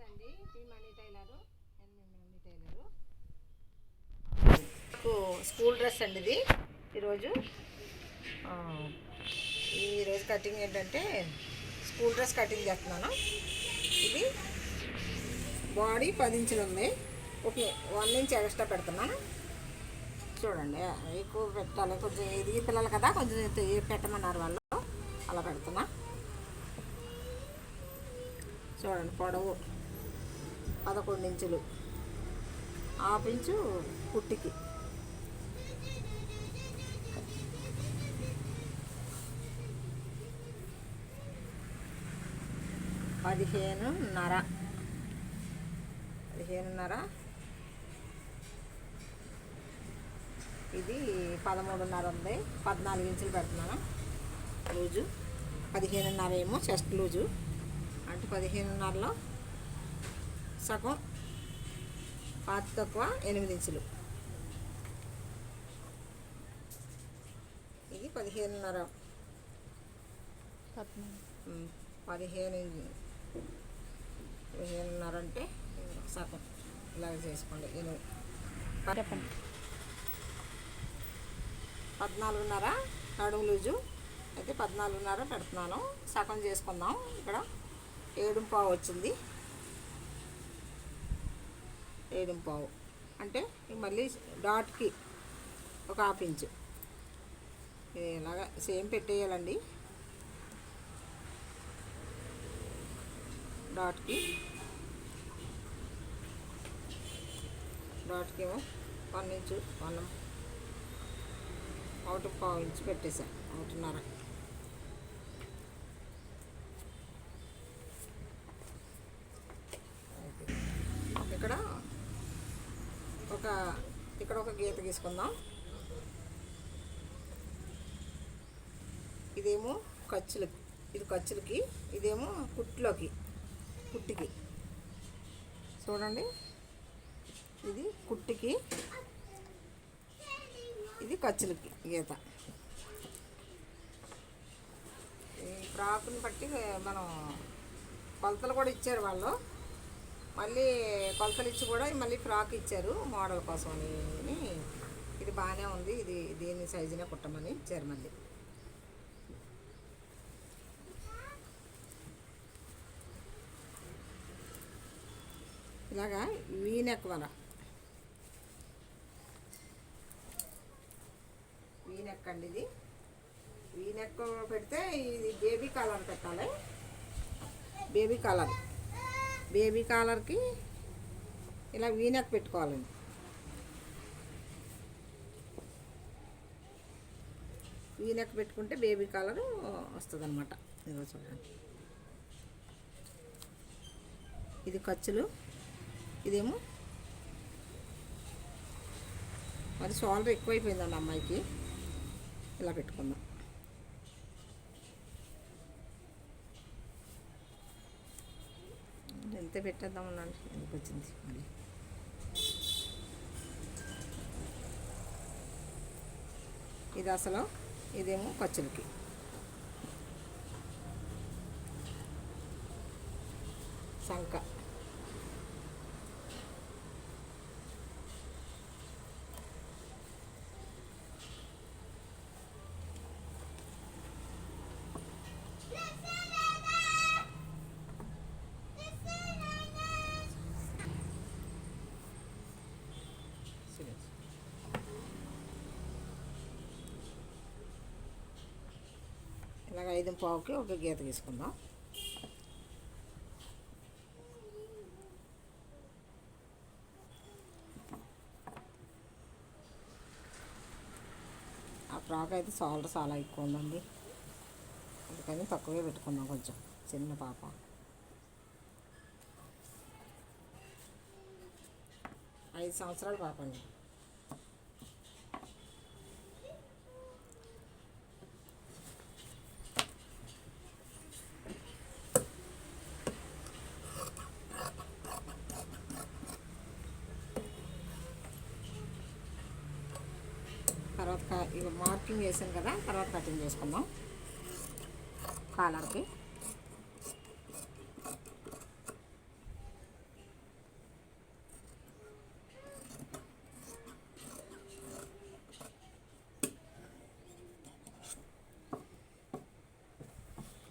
నమస్తే అండి మీ మనీ టైలరు నేను మీ మనీ టైలరు. స్కూల్ డ్రెస్ అండి ఇది ఈరోజు. ఈరోజు కటింగ్ ఏంటంటే స్కూల్ డ్రెస్ కటింగ్ చేస్తున్నాను. ఇది బాడీ పది ఇంచులు ఉంది. ఒక వన్ ఇంచ్ ఎక్స్ట్రా పెడుతున్నాను చూడండి ఎక్కువ పెట్టాలి. కొంచెం ఎదిగి పిల్లలు కదా కొంచెం పెట్టమన్నారు వాళ్ళు. అలా పెడుతున్నా. చూడండి పొడవు. పదకొండు ఇంచులు. హాఫ్ ఇంచు పుట్టికి పదిహేనున్నర పదిహేనున్నర ఇది పదమూడున్నర ఉంది. పద్నాలుగు ఇంచులు పెడుతున్నాను. లూజు. పదిహేనున్నర ఏమో చెస్ట్ లూజు. అంటే పదిహేనున్నరలో సగం పాతి తక్కువ ఎనిమిది ఇంచులు. ఇది పదిహేనున్నర. పదిహేను పదిహేనున్నర అంటే సగం. ఇలాగ చేసుకోండి ఎనిమిది చెప్పండి. పద్నాలుగున్నర నడుము లూజు. అయితే పద్నాలుగున్నర పెడుతున్నాను. సగం చేసుకుందాం. ఇక్కడ ఏడు పావు వచ్చింది. ఏడు పావు. అంటే మళ్ళీ డాట్కి ఒక హాఫ్ ఇంచు ఇది ఇలాగా సేమ్ పెట్టేయాలండి. డాట్కి డాట్కి ఏమో వన్ ఇంచు వన్ ఒకటి పావు ఇంచు పెట్టేశాను ఒకటిన్నర ఇక్కడ ఒక ఇక్కడ తీసుకుందాం. ఇదేమో ఖర్చులకి ఇది ఖర్చులకి ఇదేమో కుట్లోకి కుట్టికి. చూడండి. ఇది కుట్టికి ఇది ఖర్చులకి గీత ఈ ఫ్రాక్ని బట్టి మనం కొలతలు కూడా ఇచ్చారు వాళ్ళు. మళ్ళీ కొలతలు ఇచ్చి కూడా మళ్ళీ ఫ్రాక్ ఇచ్చారు మోడల్ కోసం అని ఇది బాగానే ఉంది. ఇది దీని సైజునే కుట్టమని ఇచ్చారు ఇలాగా వీనెక్ వల వీనెక్ అండి ఇది. వీనెక్ పెడితే ఇది బేబీ కాలర్ పెట్టాలి. Baby collar. బేబీ కాలర్కి ఇలా వీనెక్ పెట్టుకోవాలండి. వీనెక్ పెట్టుకుంటే బేబీ కలరు వస్తుంది అనమాట ఇదిగో చూడండి. ఇది ఖర్చులు. ఇదేమో మరి సాలరీ ఎక్కువైపోయిందండి అమ్మాయికి. ఇలా పెట్టుకుందాం. ఎంత పెట్టేద్దాం అన్నాను ఎందుకు వచ్చింది? మరి ఇది అసలు ఇదేమో పచ్చడికి. శంఖ ఐదు పావుకి ఒక గీత తీసుకుందాం ఆ ఫ్రాక్ అయితే సాల్ట్ చాలా ఎక్కువ ఉందండి. అందుకని తక్కువే పెట్టుకుందాం కొంచెం చిన్న పాప. ఐదు సంవత్సరాల పాప అండి. మార్కింగ్ వేసాను కదా తర్వాత కటింగ్ చేసుకుందాం. కాలర్కి.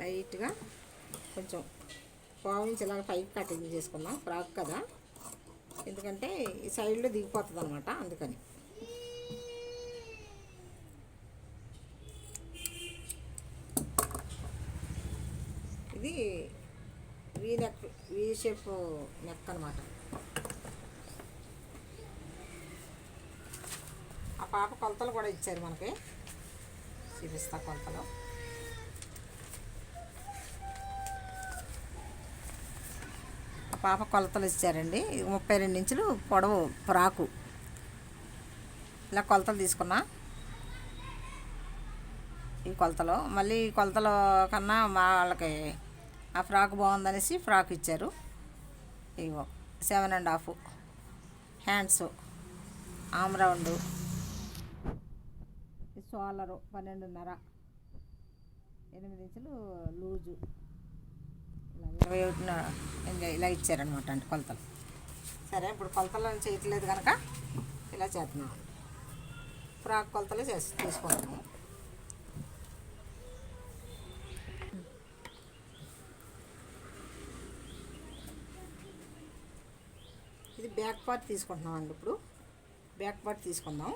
లైట్గా కొంచెం పావు నుంచి ఇలాగ పైకి కటింగ్ చేసుకుందాం ఫ్రాక్ కదా. ఎందుకంటే ఈ సైడ్లో దిగిపోతుంది అనమాట అందుకని. షేప్ నెక్ అనమాట ఆ పాప కొలతలు కూడా ఇచ్చారు మనకి. చూపిస్తా కొలతలు. పాప కొలతలు ఇచ్చారండి. ముప్పై రెండు ఇంచులు పొడవు ఫ్రాకు. ఇలా కొలతలు తీసుకున్నా. ఈ కొలతలో. మళ్ళీ ఈ కొలతలు కన్నా మా వాళ్ళకి ఆ ఫ్రాక్ బాగుందనేసి ఫ్రాక్ ఇచ్చారు. ఇవో seven and half hands arm round shoulder పన్నెండున్నర. ఎనిమిది ఇంచులు లూజు. ఇలా ఇరవై ఒకటిన ఇలా ఇచ్చారనమాట అంటే కొలతలు. సరే ఇప్పుడు కొలతలు చేయట్లేదు కనుక ఇలా చేస్తున్నాం ఫ్రాక్ కొలతలు చేసి తీసుకుంటాము ఇది బ్యాక్ పార్ట్ తీసుకుంటున్నాం అండి ఇప్పుడు. బ్యాక్ పార్ట్ తీసుకుందాం.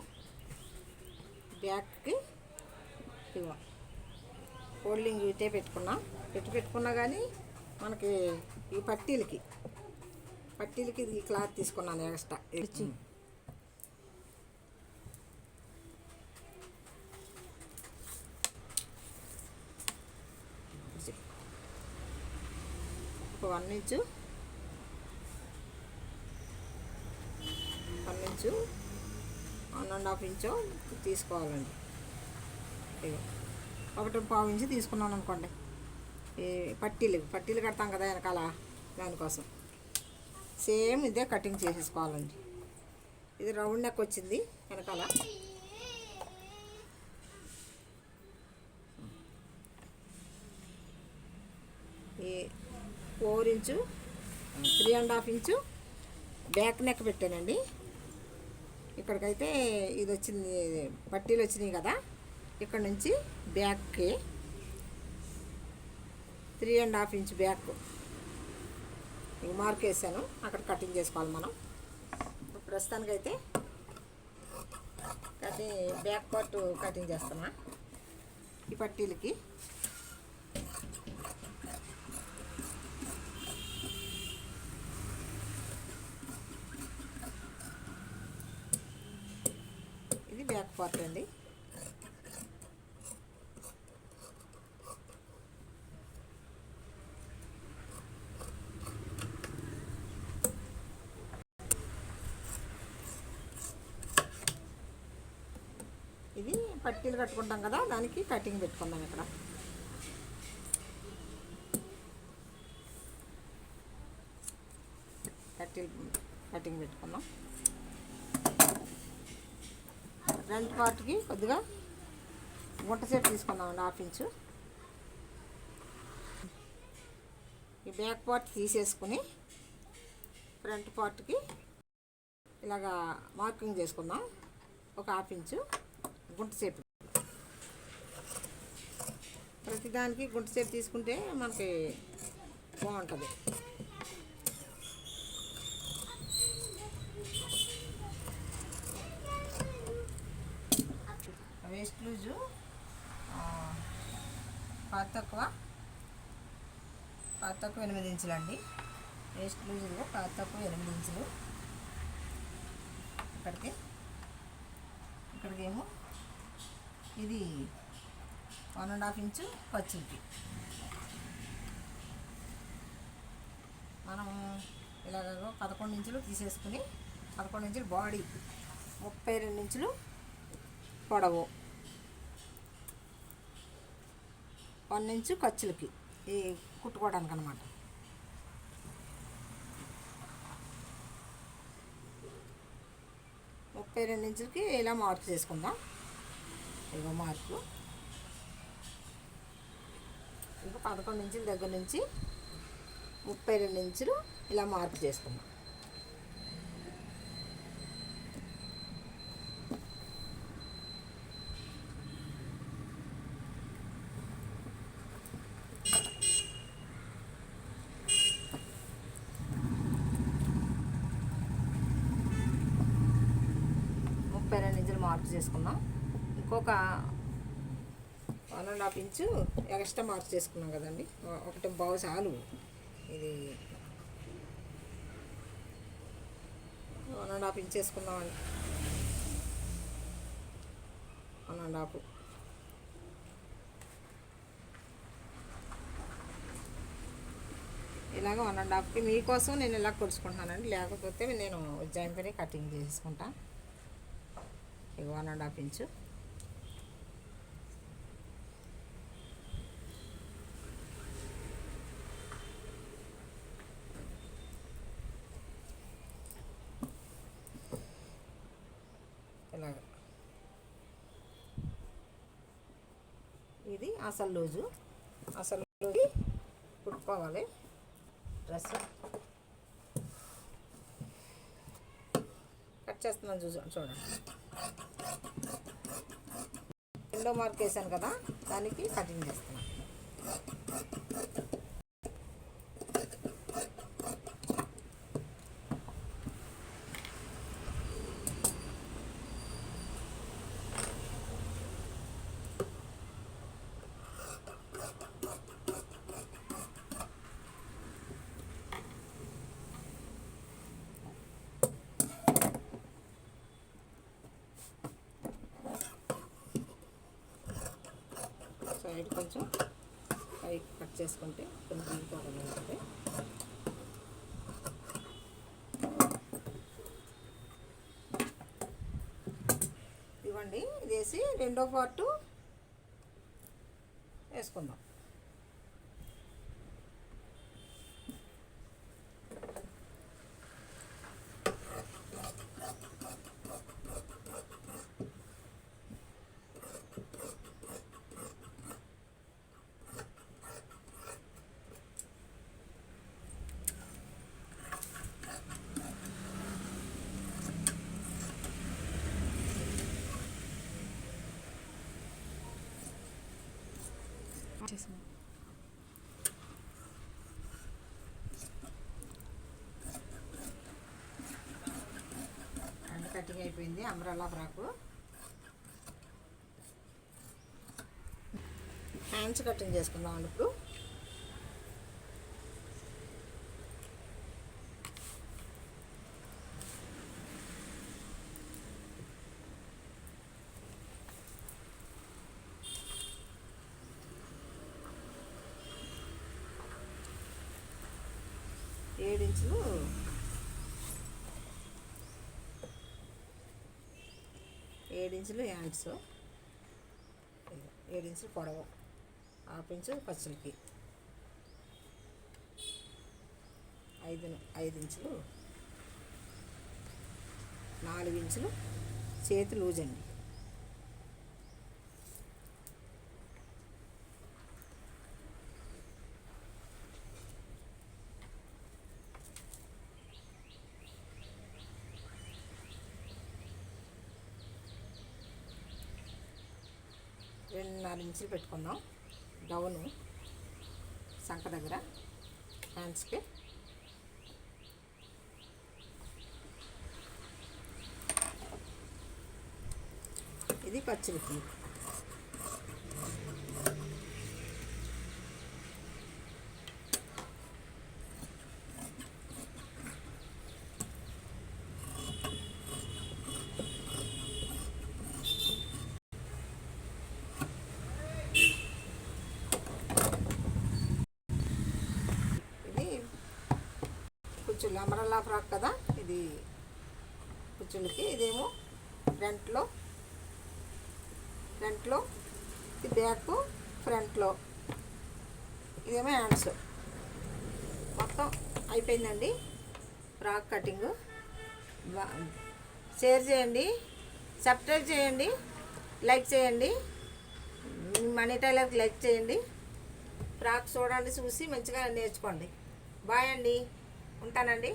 బ్యాక్కి ఇవ్వ. ఫోల్డింగ్ ఇటే పెట్టుకున్నాం. పెట్టి పెట్టుకున్నా కానీ మనకి ఈ పట్టీలకి. పట్టీలకి ఇది క్లాత్ తీసుకున్నాను ఎక్స్ట్రా. ఇచ్చి ఒక one inch one inch one and half inch తీసుకోవాలండి. ఒకటి పావు ఇంచు తీసుకున్నాను అనుకోండి. ఈ పట్టీలు పట్టీలు కడతాం కదా వెనకాల దానికోసం. సేమ్ ఇదే కటింగ్ చేసేసుకోవాలండి. ఇది రౌండ్ నెక్ వచ్చింది వెనకాల. ఈ four inch three and half inch back neck పెట్టానండి. ఇక్కడికైతే ఇది వచ్చింది పట్టీలు వచ్చినాయి కదా? ఇక్కడ నుంచి బ్యాక్కి three and half inch back. Mark వేసాను అక్కడ కటింగ్ చేసుకోవాలి మనం. ఇప్పుడు ప్రస్తుతానికైతే కటింగ్ బ్యాక్ పార్ట్ కటింగ్ చేస్తున్నా ఈ పట్టీలకి. ఇది అండి ఇది పట్టీలు కట్టుకుంటాం కదా దానికి కటింగ్ పెట్టుకుందాం ఇక్కడ. కట్టీలు కటింగ్ పెట్టుకుందాం. ఫ్రంట్ పార్ట్కి కొద్దిగా గుంట సెట్ తీసుకున్నామండి హాఫ్ ఇంచు. ఈ బ్యాక్ పార్ట్ తీసేసుకుని ఫ్రంట్ పార్ట్కి ఇలాగా మార్కింగ్ చేసుకుందాం. ఒక హాఫ్ ఇంచు గుంట సేపు ప్రతిదానికి గుంట సేపు తీసుకుంటే మనకి బాగుంటుంది వేస్ట్ లూజు పాత తక్కువ పాత తక్కువ ఎనిమిది ఇంచులు అండి వేస్ట్ లూజ్ ఇదిగో తక్కువ ఎనిమిది ఇంచులు. ఇక్కడికి. ఇక్కడికేమో ఇది వన్ అండ్ హాఫ్ ఇంచు ఖర్చులకి మనం ఇలాగ పదకొండు ఇంచులు తీసేసుకుని పదకొండు ఇంచులు బాడీ ముప్పై రెండు ఇంచులు పొడవు. వన్ ఇంచు ఖర్చులకి ఈ కుట్టుకోవడానికి అనమాట ముప్పై రెండు ఇంచులకి ఇలా మార్క్ చేసుకుందాం? ఇగో మార్కు. ఇంకా పదకొండు ఇంచుల దగ్గర నుంచి ముప్పై రెండు ఇంచులు ఇలా మార్క్ చేసుకుందాం. ముప్పై రెండు ఇంచులు మార్క్ చేసుకున్నాం ఇంకొక one and half inch extra mark చేసుకున్నాం కదండి. ఒకటి బావు చాలు. ఇది వన్ అండ్ హాఫ్ ఇంచ్ వేసుకుందామండి వన్ అండ్ హాఫ్. ఇలాగ వన్ అండ్ హాఫ్కి మీకోసం నేను ఇలా కొడుచుకుంటున్నానండి. లేకపోతే నేను జాయిన్ పని కటింగ్ చేసుకుంటాను ఇక వన్ అండ్ హాఫ్ ఇంచు. ఇలాగ. ఇది అసలు రోజు అసలు రోజు కుట్టుకోవాలి డ్రెస్. కట్ చేస్తున్నాను చూసాను చూడండి. రెండో మార్క్ వేసాను కదా దానికి కటింగ్ చేస్తాను కొంచెం పైకి కట్ చేసుకుంటే కొంచెం దిగిపోకుండా ఉంటుంది. ఇవ్వండి ఇది వేసి రెండో పార్టు వేసుకుందాం. అండ్ కటింగ్ అయిపోయింది అంబ్రల్లా ఫ్రాకు. హ్యాండ్స్ కటింగ్ చేసుకుందాం అండి ఇప్పుడు ఏడు ఇంచులు ఏడు ఇంచులు హ్యాండ్స్ ఏడు ఇంచులు పొడవు. హాఫ్ ఇంచు పచ్చులకి. ఐదు ఐదు ఇంచులు నాలుగు ఇంచులు చేతి లూజ్ అండి రెండున్నర ఇంచులు పెట్టుకుందాం. డౌను. సంక దగ్గర. హ్యాండ్స్కి. ఇది పచ్చిమిర్చి ఇది కుచ్చులు ఫ్రాక్ కదా ఇది కుచ్చులకి ఇదేమో ఫ్రంట్లో ఫ్రంట్లో ఇది బ్యాక్ ఫ్రంట్లో. ఇదేమో హ్యాండ్స్. మొత్తం అయిపోయిందండి ఫ్రాక్ కటింగ్. షేర్ చేయండి సబ్స్క్రైబ్ చేయండి లైక్ చేయండి మనీ టైలర్కి లైక్ చేయండి. ఫ్రాక్ చూడండి చూసి మంచిగా నేర్చుకోండి. బాయ్ అండి. ఉంటానండి.